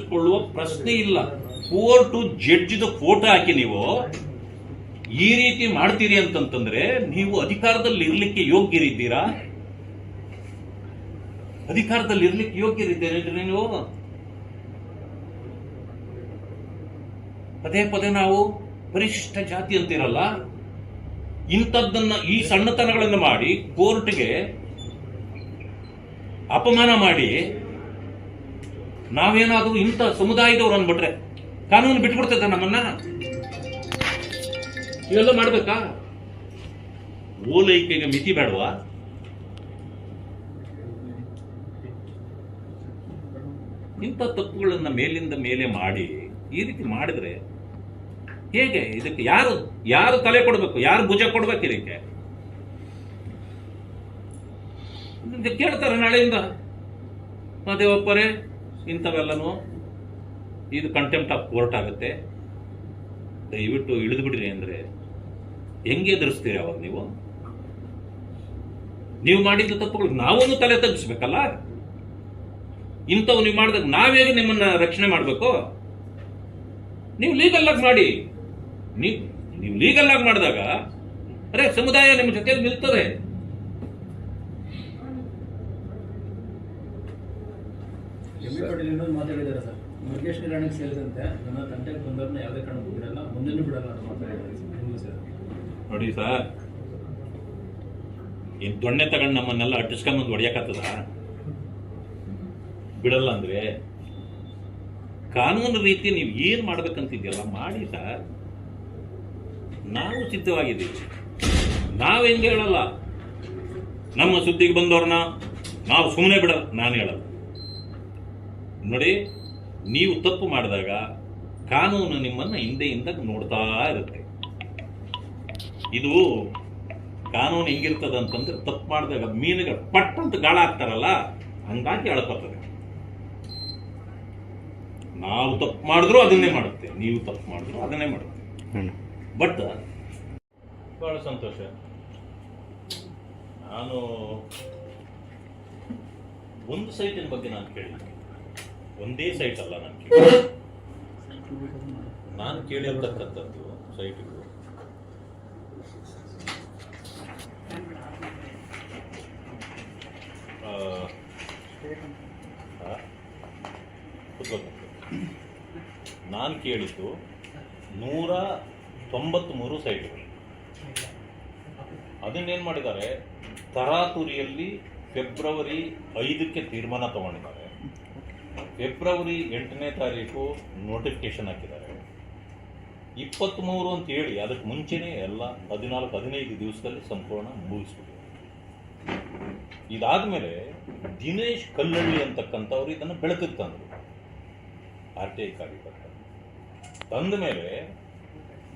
ಕೊಳ್ಳುವ ಪ್ರಶ್ನೆ ಇಲ್ಲ. ಕೋರ್ಟು ಜಡ್ಜಿದ ಫೋಟೋ ಹಾಕಿ ನೀವು. ಈ ರೀತಿ ಮಾಡ್ತೀರಿ ಅಂತಂತಂದ್ರೆ ನೀವು ಅಧಿಕಾರದಲ್ಲಿ ಇರ್ಲಿಕ್ಕೆ ಯೋಗ್ಯರಿದ್ದೀರಾ? ಅಧಿಕಾರದಲ್ಲಿ ಇರ್ಲಿಕ್ಕೆ ಯೋಗ್ಯರಿದ್ದೀರಿ ನೀವು? ಪದೇ ಪದೇ ನಾವು ಪರಿಶಿಷ್ಟ ಜಾತಿ ಅಂತಿರಲ್ಲ? ಇಂಥದ್ದನ್ನ ಈ ಸಣ್ಣತನಗಳನ್ನು ಮಾಡಿ ಕೋರ್ಟ್ಗೆ ಅಪಮಾನ ಮಾಡಿ ನಾವೇನಾದ್ರೂ ಇಂಥ ಸಮುದಾಯದವ್ರು ಅಂದ್ಬಿಟ್ರೆ ಕಾನೂನು ಬಿಟ್ಬಿಡ್ತದೆ ನಮ್ಮನ್ನ? ಇವೆಲ್ಲ ಮಾಡ್ಬೇಕಾ? ಓಲೈಕೆಗೆ ಮಿತಿ ಬೇಡವಾ? ಇಂಥ ತಪ್ಪುಗಳನ್ನ ಮೇಲಿಂದ ಮೇಲೆ ಮಾಡಿ, ಈ ರೀತಿ ಮಾಡಿದ್ರೆ ಹೇಗೆ? ಇದಕ್ಕೆ ಯಾರು ಯಾರು ತಲೆ ಕೊಡಬೇಕು? ಯಾರು ಭುಜ ಕೊಡ್ಬೇಕು ಇದಕ್ಕೆ? ಇದು ಕೇಳ್ತಾರೆ ನಾಳೆಯಿಂದ. ದೇವಪ್ಪರೇ ಇಂಥವೆಲ್ಲನೂ ಇದು ಕಂಟೆಂಪ್ಟ್ ಆಫ್ ಕೋರ್ಟ್ ಆಗುತ್ತೆ. ದಯವಿಟ್ಟು ಇಳಿದು ಬಿಡ್ರಿ ಅಂದ್ರೆ ಹೆಂಗೆ ಎದುರಿಸ್ತೀರಿ ಅವಾಗ ನೀವು? ನೀವು ಮಾಡಿದ ತಪ್ಪುಗಳು ನಾವೊಂದು ತಲೆ ತಗ್ಗಿಸ್ಬೇಕಲ್ಲ? ಇಂಥವು ನೀವು ಮಾಡಿದಾಗ ನಾವೇಗೆ ನಿಮ್ಮನ್ನ ರಕ್ಷಣೆ ಮಾಡಬೇಕು? ನೀವು ಲೀಗಲ್ ಆಗಿ ಮಾಡಿ. ನೀವು ನೀವು ಲೀಗಲ್ ಆಗಿ ಮಾಡಿದಾಗ, ಅರೆ ಸಮುದಾಯ ನಿಮ್ಮ ಜೊತೆಯಲ್ಲಿ ನಿಲ್ತದೆ. ಪಾಟೀಲ್ ಇನ್ನೊಂದು ಮಾತಾಡಿದ್ದಾರೆ ಸರ್. ಮುರುಗೇಶ್ ನಿರಾಣಿಗೆ ಸೇರಿದಂತೆ ನನ್ನ ತಂಟೆಗೆ ಬಂದವ್ರನ್ನ ಯಾವುದೇ ಕಾರಣಕ್ಕೂ ಬಿಡಲ್ಲ ಮುಂದೆನೂ ಬಿಡಲ್ಲ ಅಂತ ಮಾತಾಡಿದ್ದಾರೆ ಸರ್. ನೋಡಿ ಸರ್ ಏನ್ ದೊಣ್ಣೆ ತಗೊಂಡು ನಮ್ಮನ್ನೆಲ್ಲ ಅಟ್ಟಿಸ್ಕೊಂಬಂದು ಹೊಡಿಯಕತ್ತದ ಬಿಡಲ್ಲ ಅಂದ್ರೆ? ಕಾನೂನು ರೀತಿ ನೀವು ಏನ್ ಮಾಡ್ಬೇಕಂತಿದ್ಯಲ್ಲ ಮಾಡಿ ಸರ್. ನಾವು ಸಿದ್ಧವಾಗಿದ್ದೀವಿ. ನಾವು ಹೆಂಗೆ ಹೇಳಲ್ಲ? ನಮ್ಮ ಸುದ್ದಿಗೆ ಬಂದವ್ರನ್ನ ನಾವು ಸುಮ್ಮನೆ ಬಿಡಲ್ಲ, ನಾನು ಹೇಳಲ್ಲ. ನೋಡಿ ನೀವು ತಪ್ಪು ಮಾಡಿದಾಗ ಕಾನೂನು ನಿಮ್ಮನ್ನ ಹಿಂದೆಯಿಂದ ನೋಡ್ತಾ ಇರುತ್ತೆ. ಇದು ಕಾನೂನು ಹೆಂಗಿರ್ತದ ಅಂತಂದ್ರೆ ತಪ್ಪು ಮಾಡಿದಾಗ ಮೀನುಗಳು ಪಟ್ ಅಂತ ಗಾಳ ಹಾಕ್ತಾರಲ್ಲ ಹಂಗಾಗಿ ಎಳ್ಕೊತದೆ ನಾವು ತಪ್ಪು ಮಾಡಿದ್ರು ಅದನ್ನೇ ಮಾಡುತ್ತೆ ನೀವು ತಪ್ಪು ಮಾಡಿದ್ರು ಅದನ್ನೇ ಮಾಡುತ್ತೆ. ಬಟ್ ಬಹಳ ಸಂತೋಷ. ನಾನು ಒಂದು ಸೈಟಿನ ಬಗ್ಗೆ ನಾನು ಕೇಳಿದ್ದೆ ಒಂದೇ ಸೈಟ್ ಅಲ್ಲ ನಾನು ನಾನು ಕೇಳಿರ್ತಕ್ಕಂಥದ್ದು ಸೈಟ್ಗಳು ನಾನು ಕೇಳಿದ್ದು ನೂರ ತೊಂಬತ್ತ್ಮೂರು ಸೈಟ್ಗಳು ಅದನ್ನೇನು ಮಾಡಿದ್ದಾರೆ? ತರಾತುರಿಯಲ್ಲಿ ಫೆಬ್ರವರಿ ಐದಕ್ಕೆ ತೀರ್ಮಾನ ತಗೊಂಡಿದ್ದಾರೆ. ಫೆಬ್ರವರಿ ಎಂಟನೇ ತಾರೀಕು ನೋಟಿಫಿಕೇಶನ್ ಹಾಕಿದ್ದಾರೆ. ಇಪ್ಪತ್ತ್ಮೂರು ಅಂತ ಹೇಳಿ ಅದಕ್ಕೆ ಮುಂಚೆನೇ ಎಲ್ಲ ಹದಿನಾಲ್ಕು, ಹದಿನೈದು ದಿವಸದಲ್ಲಿ ಸಂಪೂರ್ಣ ಮುಗಿಸ್ಬಿಟ್ಟಿದೆ. ಇದಾದ ಮೇಲೆ ದಿನೇಶ್ ಕಲ್ಲಳ್ಳಿ ಅಂತಕ್ಕಂಥವ್ರು ಇದನ್ನು ಬೆಳಕಿಗೆ ತಂದರು. ಆರ್ ಟಿ ಐ ಕಾರ್ಯಕರ್ತ. ತಂದ ಮೇಲೆ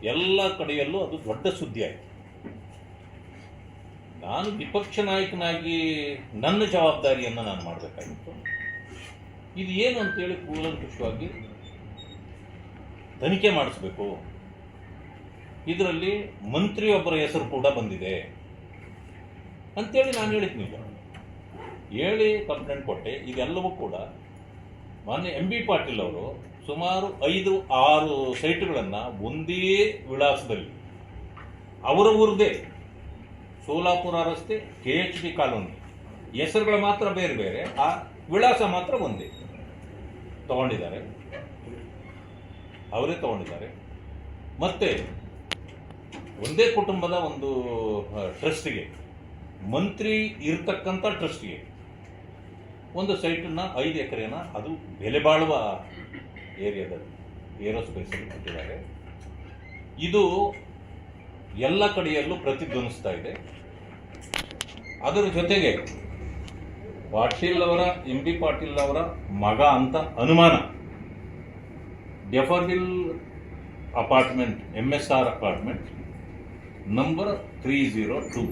ಎಲ್ಲ ಕಡೆಯಲ್ಲೂ ಅದು ದೊಡ್ಡ ಸುದ್ದಿ ಆಯಿತು. ನಾನು ವಿಪಕ್ಷ ನಾಯಕನಾಗಿ ನನ್ನ ಜವಾಬ್ದಾರಿಯನ್ನು ನಾನು ಮಾಡಬೇಕಾಗಿತ್ತು. ಇದು ಏನು ಅಂತೇಳಿ ಕೂಲಂಕುಷವಾಗಿ ತನಿಖೆ ಮಾಡಿಸ್ಬೇಕು. ಇದರಲ್ಲಿ ಮಂತ್ರಿಯೊಬ್ಬರ ಹೆಸರು ಕೂಡ ಬಂದಿದೆ. ಅಂತೇಳಿ ನಾನು ಹೇಳಿದ್ನಿ ಹೇಳಿ ಕಂಪ್ಲೇಂಟ್ ಕೊಟ್ಟೆ. ಇದೆಲ್ಲವೂ ಕೂಡ ಮಾನ್ಯ ಎಂ ಬಿ ಪಾಟೀಲ್ ಅವರು ಸುಮಾರು ಐದು, ಆರು ಸೈಟ್ಗಳನ್ನು ಒಂದೇ ವಿಳಾಸದಲ್ಲಿ, ಅವರ ಊರದೇ, ಸೋಲಾಪುರ ರಸ್ತೆ, ಕೆ ಎಚ್ ಡಿ ಕಾಲೋನಿ, ಹೆಸರುಗಳು ಮಾತ್ರ ಬೇರೆ ಬೇರೆ, ಆ ವಿಳಾಸ ಮಾತ್ರ ಒಂದೇ. ತಗೊಂಡಿದ್ದಾರೆ. ಅವರೇ ತಗೊಂಡಿದ್ದಾರೆ. ಮತ್ತೆ ಒಂದೇ ಕುಟುಂಬದ ಒಂದು ಟ್ರಸ್ಟಿಗೆ, ಮಂತ್ರಿ ಇರತಕ್ಕಂಥ ಟ್ರಸ್ಟಿಗೆ, ಒಂದು ಸೈಟನ್ನು ಐದು ಎಕರೆನ ಅದು ಬೆಲೆ ಬಾಳುವ ಏರಿಯಾದಲ್ಲಿ, ಏರೋಸ್ಪೇಸಲ್ಲಿ ಕೊಟ್ಟಿದ್ದಾರೆ. ಇದು ಎಲ್ಲ ಕಡೆಯಲ್ಲೂ ಪ್ರತಿಧ್ವನಿಸ್ತಾ ಇದೆ. ಅದರ ಜೊತೆಗೆ ಪಾಟೀಲ್ ಅವರ ಎಂ ಬಿ ಪಾಟೀಲ್ ಅವರ ಮಗ ಅಂತ ಅನುಮಾನ. ಡೆಫರ್ವಿಲ್ apartment M S R apartment number three zero two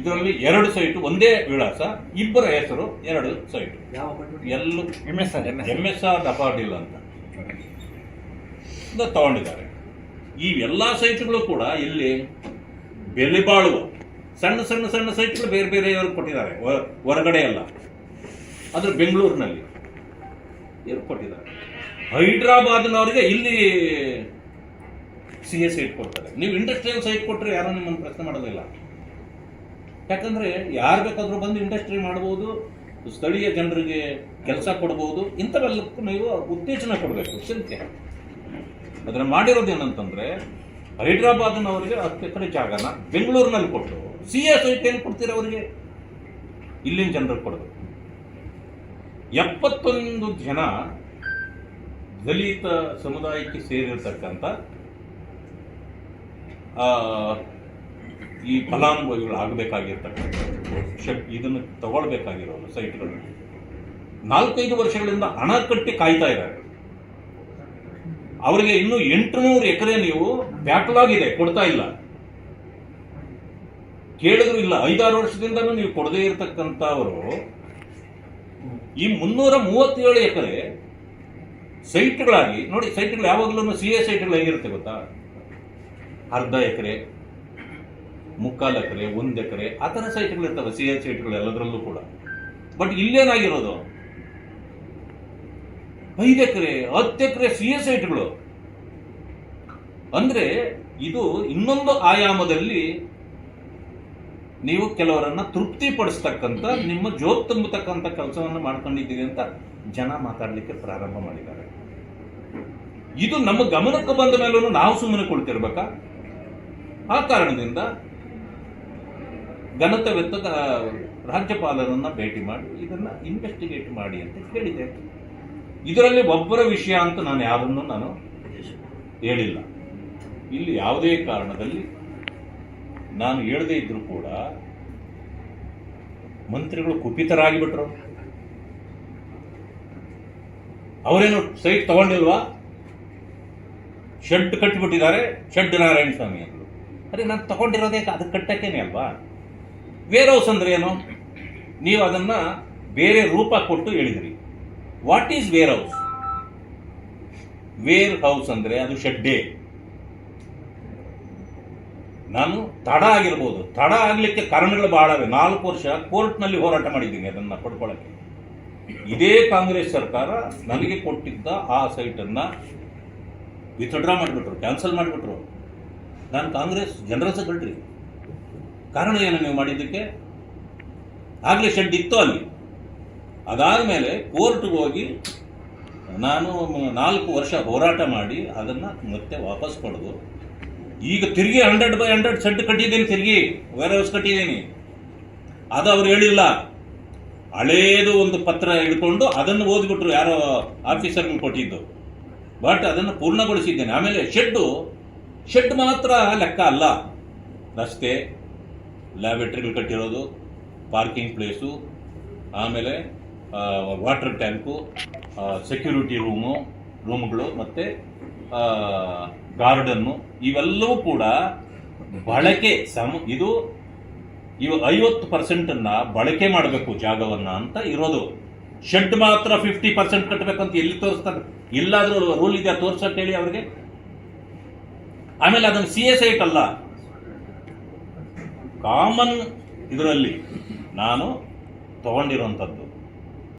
ಇದರಲ್ಲಿ ಎರಡು ಸೈಟು ಒಂದೇ ವಿಳಾಸ ಇಬ್ಬರ ಹೆಸರು ಎರಡು ಸೈಟು ಎಲ್ಲ M S R M S R ಅಪಾರ್ಟಿಲ್ ಅಂತ. ಇದು ತಗೊಂಡಿದ್ದಾರೆ. ಈ ಎಲ್ಲ ಸೈಟ್ಗಳು ಕೂಡ ಇಲ್ಲಿ ಬೆಲೆ ಬಾಳುವ. ಸಣ್ಣ ಸಣ್ಣ ಸಣ್ಣ ಸೈಟ್ಗಳು ಬೇರೆ ಬೇರೆಯವರು ಕೊಟ್ಟಿದ್ದಾರೆ. ಹೊ- ಹೊರಗಡೆ ಅಲ್ಲ ಆದರೆ ಬೆಂಗಳೂರಿನಲ್ಲಿ ಇವ್ರು ಕೊಟ್ಟಿದ್ದಾರೆ. ಹೈದ್ರಾಬಾದ್ನವರಿಗೆ ಇಲ್ಲಿ ಸಿ ಎಸ್ ಸೈಟ್ ಕೊಡ್ತಾರೆ. ನೀವು ಇಂಡಸ್ಟ್ರಿಯಲ್ ಸೈಟ್ ಕೊಟ್ಟರೆ ಯಾರೂ ನಿಮ್ಮನ್ನು ಪ್ರಶ್ನೆ ಮಾಡೋದಿಲ್ಲ. ಯಾಕಂದ್ರೆ ಯಾರು ಬೇಕಾದ್ರೂ ಬಂದು ಇಂಡಸ್ಟ್ರಿ ಮಾಡ್ಬೋದು, ಸ್ಥಳೀಯ ಜನರಿಗೆ ಕೆಲಸ ಕೊಡ್ಬೋದು, ಇಂಥವೆಲ್ಲಕ್ಕೂ ನೀವು ಉತ್ತೇಜನ ಕೊಡಬೇಕು, ಚಿಂತೆ. ಅದನ್ನು ಮಾಡಿರೋದು ಏನಂತಂದ್ರೆ ಹೈದ್ರಾಬಾದ್ನವರಿಗೆ ಹತ್ತು ಎಕರೆ ಜಾಗನ ಬೆಂಗಳೂರಿನಲ್ಲಿ ಕೊಟ್ಟರು ಸಿ ಐಟ್ ಏನು ಕೊಡ್ತೀರ ಅವರಿಗೆ? ಇಲ್ಲಿನ ಜನರಿಗೆ ಕೊಡಬೇಕು. ಎಪ್ಪತ್ತೊಂದು ಜನ ದಲಿತ ಸಮುದಾಯಕ್ಕೆ ಸೇರಿರ್ತಕ್ಕಂಥ ಈ ಫಲಾನುಭವಿಗಳು ಆಗಬೇಕಾಗಿರ್ತಕ್ಕಂಥ, ಇದನ್ನು ತಗೊಳ್ಬೇಕಾಗಿರೋ ಸೈಟ್ಗಳು. ನಾಲ್ಕೈದು ವರ್ಷಗಳಿಂದ ಹಣ ಕಟ್ಟಿ ಕಾಯ್ತಾ ಇದ್ದಾರೆ. ಅವರಿಗೆ ಇನ್ನೂ ಎಂಟುನೂರು ಎಕರೆ ನೀವು ಬ್ಯಾಕ್ಲಾಗ್ ಇದೆ, ಕೊಡ್ತಾ ಇಲ್ಲ. ಕೇಳಿದ್ರು ಇಲ್ಲ. ಐದಾರು ವರ್ಷದಿಂದಲೂ ನೀವು ಕೊಡದೇ ಇರತಕ್ಕಂಥವರು, ಈ ಮುನ್ನೂರ ಮೂವತ್ತೇಳು ಎಕರೆ ಸೈಟ್ಗಳಾಗಿ, ನೋಡಿ ಸೈಟ್ಗಳು ಯಾವಾಗಲೂ ಸಿ ಎ ಸೈಟ್ಗಳು ಹೇಗಿರುತ್ತೆ ಗೊತ್ತಾ? ಅರ್ಧ ಎಕರೆ, ಮುಕ್ಕಾಲು ಎಕರೆ, ಒಂದು ಎಕರೆ, ಆ ಥರ ಸೈಟ್ಗಳು ಇರ್ತವೆ ಸಿ ಎ ಸೈಟ್ಗಳು ಎಲ್ಲದರಲ್ಲೂ ಕೂಡ. ಬಟ್ ಇಲ್ಲೇನಾಗಿರೋದು? ಐದು ಎಕರೆ, ಹತ್ತು ಎಕರೆ ಸಿ ಎ ಸೈಟ್ಗಳು. ಅಂದ್ರೆ ಇದು ಇನ್ನೊಂದು ಆಯಾಮದಲ್ಲಿ ನೀವು ಕೆಲವರನ್ನ ತೃಪ್ತಿಪಡಿಸ್ತಕ್ಕಂಥ, ನಿಮ್ಮ ಜೋತ್ ತುಂಬತಕ್ಕಂಥ ಕೆಲಸವನ್ನು ಮಾಡ್ಕೊಂಡಿದ್ದೀರಿ ಅಂತ ಜನ ಮಾತಾಡಲಿಕ್ಕೆ ಪ್ರಾರಂಭ ಮಾಡಿದ್ದಾರೆ. ಇದು ನಮ್ಮ ಗಮನಕ್ಕೆ ಬಂದ ಮೇಲೂ ನಾವು ಸುಮ್ಮನೆ ಕೊಡ್ತಿರ್ಬೇಕಾ ಆ ಕಾರಣದಿಂದ ಘನತವೆತ್ತದ ರಾಜ್ಯಪಾಲರನ್ನ ಭೇಟಿ ಮಾಡಿ, ಇದನ್ನ ಇನ್ವೆಸ್ಟಿಗೇಟ್ ಮಾಡಿ ಅಂತ ಹೇಳಿದೆ. ಇದರಲ್ಲಿ ಒಬ್ಬರ ವಿಷಯ ಅಂತ ನಾನು ಯಾರನ್ನು ನಾನು ಹೇಳಿಲ್ಲ. ಇಲ್ಲಿ ಯಾವುದೇ ಕಾರಣದಲ್ಲಿ ನಾನು ಹೇಳದೇ ಇದ್ರು ಕೂಡ ಮಂತ್ರಿಗಳು ಕುಪಿತರಾಗಿಬಿಟ್ರು. ಅವರೇನು ಸೈಟ್ ತಗೊಂಡಿಲ್ವಾ? ಶೆಡ್ ಕಟ್ಟಿಬಿಟ್ಟಿದ್ದಾರೆ ಶೆಡ್ ನಾರಾಯಣ ಸ್ವಾಮಿ ಅಂದ್ರು. ಅದೇ ನಾನು ತಗೊಂಡಿರೋದೇ ಅದು ಕಟ್ಟಕ್ಕೇನೆ ಅಲ್ವಾ? ವೇರ್ ಹೌಸ್ ಅಂದ್ರೆ ಏನು? ನೀವು ಅದನ್ನ ಬೇರೆ ರೂಪ ಕೊಟ್ಟು ಹೇಳಿದ್ರಿ. What is warehouse warehouse ಅಂದ್ರೆ ಅದು ಶೆಡ್ಡೇ. ನಾನು ತಡ ಆಗಿರ್ಬೋದು. ತಡ ಆಗಲಿಕ್ಕೆ ಕಾರಣಗಳು ಬಹಳವೆ ನಾಲ್ಕು ವರ್ಷ ಕೋರ್ಟ್ನಲ್ಲಿ ಹೋರಾಟ ಮಾಡಿದ್ದೀನಿ ಅದನ್ನ ಪಡ್ಕೊಳ್ಳೋಕ್ಕೆ ಇದೇ ಕಾಂಗ್ರೆಸ್ ಸರ್ಕಾರ ನನಗೆ ಕೊಟ್ಟಿದ್ದ ಆ ಸೈಟನ್ನು ವಿತ್ಡ್ರಾ ಮಾಡಿಬಿಟ್ರು ಕ್ಯಾನ್ಸಲ್ ಮಾಡಿಬಿಟ್ರು. ನಾನು ಕಾಂಗ್ರೆಸ್ ಜನರಲ್ ಸೆಕ್ರೆಟರಿ. ಕಾರಣ ಏನು ನೀವು ಮಾಡಿದ್ದಕ್ಕೆ? ಆಗಲೇ ಶೆಡ್ ಇತ್ತು ಅಲ್ಲಿ. ಅದಾದಮೇಲೆ ಕೋರ್ಟ್ಗೆ ಹೋಗಿ ನಾನು ನಾಲ್ಕು ವರ್ಷ ಹೋರಾಟ ಮಾಡಿ ಅದನ್ನು ಮತ್ತೆ ವಾಪಸ್ ಪಡೆದು ಈಗ ತಿರುಗಿ ಹಂಡ್ರೆಡ್ ಬೈ ಹಂಡ್ರೆಡ್ ಶೆಡ್ ಕಟ್ಟಿದ್ದೀನಿ ತಿರುಗಿ ವೇರ್ ಹೌಸ್ ಕಟ್ಟಿದ್ದೀನಿ. ಅದು ಅವ್ರು ಹೇಳಿಲ್ಲ. ಹಳೇದು ಒಂದು ಪತ್ರ ಹಿಡ್ಕೊಂಡು ಅದನ್ನು ಓದ್ಬಿಟ್ರು ಯಾರೋ ಆಫೀಸರ್ಗಳು ಕೊಟ್ಟಿದ್ದು. ಬಟ್ ಅದನ್ನು ಪೂರ್ಣಗೊಳಿಸಿದ್ದೇನೆ. ಆಮೇಲೆ ಶೆಡ್ಡು ಶೆಡ್ ಮಾತ್ರ ಲೆಕ್ಕ ಅಲ್ಲ. ರಸ್ತೆ ಲ್ಯಾಬೆಟ್ರಿಗಳು ಕಟ್ಟಿರೋದು ಪಾರ್ಕಿಂಗ್ ಪ್ಲೇಸು ಆಮೇಲೆ ವಾಟರ್ ಟ್ಯಾಂಕು ಸೆಕ್ಯೂರಿಟಿ ರೂಮು ರೂಮ್ಗಳು ಮತ್ತು ಗಾರ್ಡನ್ನು ಇವೆಲ್ಲವೂ ಕೂಡ ಬಳಕೆ ಸಮ ಇದು ಇವು ಐವತ್ತು ಪರ್ಸೆಂಟನ್ನು ಬಳಕೆ ಮಾಡಬೇಕು ಜಾಗವನ್ನು ಅಂತ ಇರೋದು. ಶೆಡ್ ಮಾತ್ರ ಫಿಫ್ಟಿ ಪರ್ಸೆಂಟ್ ಕಟ್ಟಬೇಕಂತ ಎಲ್ಲಿ ತೋರಿಸ್ತಾರೆ? ಇಲ್ಲಾದ್ರೂ ರೂಲ್ ಇದೆಯಾ ಅಂತ ಹೇಳಿ ಅವ್ರಿಗೆ? ಆಮೇಲೆ ಅದನ್ನು ಸಿ ಎಸ್ ಐಟ್ ಅಲ್ಲ. ಕಾಮನ್ ಇದರಲ್ಲಿ ನಾನು ತಗೊಂಡಿರುವಂಥದ್ದು.